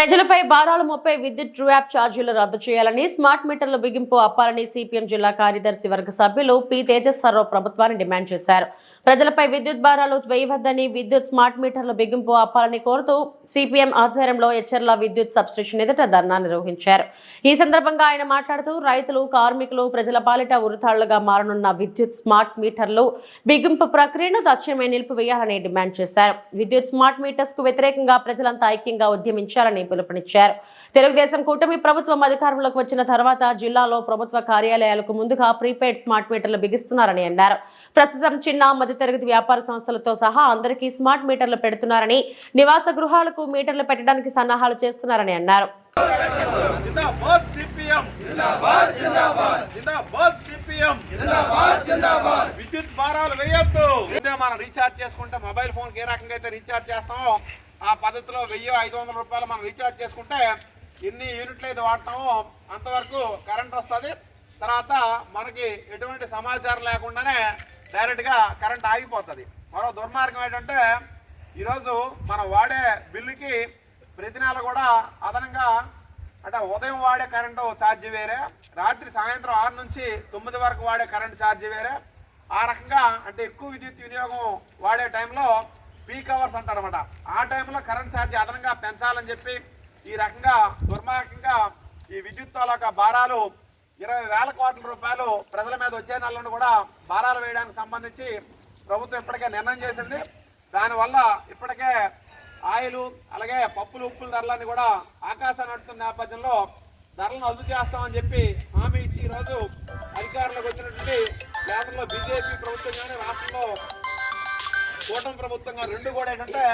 ప్రజలపై భారాలు మోపే విద్యుత్ ట్రూ యాప్ ఛార్జీలు రద్దు చేయాలని స్మార్ట్ మీటర్ల బిగింపు అప్పాలని సిపిఎం జిల్లా కార్యదర్శి వర్గ సభ్యులు పి తేజస్వరరావు ప్రభుత్వాన్ని డిమాండ్ చేశారు. ప్రజలపై విద్యుత్ భారాలు వేయవద్దని విద్యుత్ స్మార్ట్ మీటర్ల బిగింపు అప్పాలని కోరుతూ సిపిఎం ఆధ్వర్యంలో ఎచ్చర్ల విద్యుత్ సబ్స్టేషన్ ఎదుట ధర్నా నిర్వహించారు. ఈ సందర్భంగా ఆయన మాట్లాడుతూ రైతులు కార్మికులు ప్రజల పాలిట ఉరితాళ్ళుగా మారనున్న విద్యుత్ స్మార్ట్ మీటర్లు బిగింపు ప్రక్రియను తక్షణమే నిలిపివేయాలని డిమాండ్ చేశారు. విద్యుత్ స్మార్ట్ మీటర్స్కు వ్యతిరేకంగా ప్రజలంతా ఐక్యంగా ఉద్యమించాలని పిలుపునిచ్చారు. తెలుగుదేశం కూటమి ప్రభుత్వం అధికారంలోకి వచ్చిన తర్వాత జిల్లాలో ప్రభుత్వ కార్యాలయాలకు ముందుగా ప్రీపెయిడ్ స్మార్ట్ మీటర్లు బిగిస్తున్నారని అన్నారు. ప్రస్తుతం చిన్న మధ్యతరగతి వ్యాపార సంస్థలతో సహా అందరికీ స్మార్ట్ మీటర్లు పెడుతున్నారని నివాస గృహాలకు మీటర్లు పెట్టడానికి సన్నాహాలు చేస్తున్నారని అన్నారు. జిందాబాద్ సిపిఎం. జిందాబాద్ జిందాబాద్. జిందాబాద్ సిపిఎం. జిందాబాద్ జిందాబాద్. విద్యుత్ భారాలు వేయొద్దు. మనం రీఛార్జ్ చేసుకుంటే మొబైల్ ఫోన్ ఏ రకంగా అయితే రీఛార్జ్ చేస్తామో ఆ పద్ధతిలో వెయ్యి ఐదు వందల రూపాయలు మనం రీఛార్జ్ చేసుకుంటే ఎన్ని యూనిట్లు అయితే వాడతామో అంతవరకు కరెంట్ వస్తుంది. తర్వాత మనకి ఎటువంటి సమాచారం లేకుండానే డైరెక్ట్గా కరెంట్ ఆగిపోతుంది. మరో దుర్మార్గం ఏంటంటే ఈరోజు మనం వాడే బిల్లుకి ప్రతి నెల కూడా అదనంగా అంటే ఉదయం వాడే కరెంటు ఛార్జ్ వేరే రాత్రి సాయంత్రం ఆరు నుంచి తొమ్మిది వరకు వాడే కరెంటు ఛార్జ్ వేరే. ఆ రకంగా అంటే ఎక్కువ విద్యుత్ వినియోగం వాడే టైంలో పీక్ అవర్స్ అంటారన్నమాట. ఆ టైంలో కరెంట్ ఛార్జ్ అదనంగా పెంచాలని చెప్పి ఈ రకంగా దుర్మార్గంగా ఈ విద్యుత్ తాలూకా భారాలు ఇరవై వేల కోట్ల రూపాయలు ప్రజల మీద వచ్చే నెలను కూడా భారాలు వేయడానికి సంబంధించి ప్రభుత్వం ఇప్పటికే నిర్ణయం చేసింది. దానివల్ల ఇప్పటికే ఆయిలు అలాగే పప్పులు ఉప్పుల ధరలన్నీ కూడా ఆకాశాన్ని నడుతున్న నేపథ్యంలో ధరలను అదుపు చేస్తామని చెప్పి హామీ ఇచ్చి ఈరోజు అధికారంలోకి వచ్చినటువంటి కేంద్రంలో బీజేపీ ప్రభుత్వం కానీ రాష్ట్రంలో కూటమి ప్రభుత్వంగా రెండు కూడా ఏంటంటే